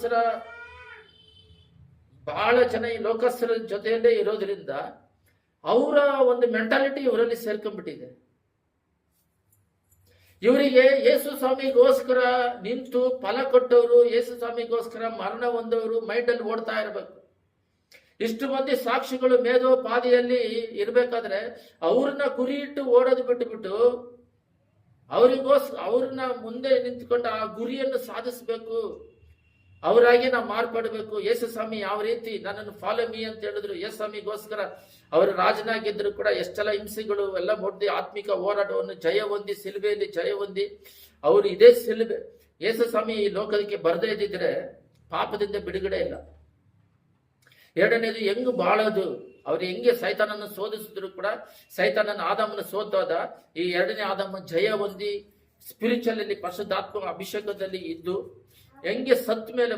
ಲೋಕಸ್ರ ಬಹಳ ಜನ ಈ ಲೋಕಸ್ರ ಜೊತೆಯಲ್ಲೇ ಇರೋದ್ರಿಂದ ಅವರ ಒಂದು ಮೆಂಟಾಲಿಟಿ ಇವರಲ್ಲಿ ಸೇರ್ಕೊಂಡ್ಬಿಟ್ಟಿದೆ. ಇವರಿಗೆ ಯೇಸು ಸ್ವಾಮಿಗೋಸ್ಕರ ನಿಂತು ಫಲ ಕೊಟ್ಟವರು, ಯೇಸು ಸ್ವಾಮಿಗೋಸ್ಕರ ಮರಣ ಹೊಂದವರು ಮೈಂಡಲ್ಲಿ ಓಡ್ತಾ ಇರಬೇಕು. ಇಷ್ಟು ಮಂದಿ ಸಾಕ್ಷಿಗಳು ಮೇಧೋಪಾದಿಯಲ್ಲಿ ಇರಬೇಕಾದ್ರೆ ಅವ್ರನ್ನ ಗುರಿ ಇಟ್ಟು ಓಡೋದು ಬಿಟ್ಟುಬಿಟ್ಟು ಅವರಿಗೋಸ್ಕರ ಅವ್ರನ್ನ ಮುಂದೆ ನಿಂತ್ಕೊಂಡು ಆ ಗುರಿಯನ್ನು ಸಾಧಿಸಬೇಕು. ಅವರಾಗಿ ನಾವು ಮಾರ್ಪಡಬೇಕು. ಯೇಸು ಸ್ವಾಮಿ ಯಾವ ರೀತಿ ನನ್ನನ್ನು ಫಾಲೋ ಮೀ ಅಂತ ಹೇಳಿದ್ರು. ಯೇಸು ಸ್ವಾಮಿಗೋಸ್ಕರ ಅವರು ರಾಜನಾಗಿದ್ರು ಕೂಡ ಎಷ್ಟೆಲ್ಲ ಹಿಂಸೆಗಳು, ಎಲ್ಲ ಮುಡ್ದಿ ಆತ್ಮಿಕ ಹೋರಾಟವನ್ನು, ಜಯ ಹೊಂದಿ, ಸಿಲುಬೆಯಲ್ಲಿ ಜಯ ಹೊಂದಿ, ಅವರು ಇದೇ ಸಿಲುಬೆ. ಯೇಸು ಸ್ವಾಮಿ ಈ ಲೋಕದಕ್ಕೆ ಬರದೇ ಇದ್ದಿದ್ರೆ ಪಾಪದಿಂದ ಬಿಡುಗಡೆ ಇಲ್ಲ. ಎರಡನೇದು, ಹೆಂಗ್ ಬಾಳೋದು? ಅವ್ರು ಹೆಂಗೆ ಸೈತಾನನ್ನು ಸೋಧಿಸಿದ್ರು ಕೂಡ, ಸೈತಾನನ ಆದಮನ ಸೋತೋದ, ಈ ಎರಡನೇ ಆದಮ ಜಯ ಹೊಂದಿ ಸ್ಪಿರಿಚುವಲ್ ಅಲ್ಲಿ ಪರಿಶುದ್ಧಾತ್ಮ ಅಭಿಷೇಕದಲ್ಲಿ ಇದ್ದು ಹೆಂಗೆ ಸತ್ತ ಮೇಲೆ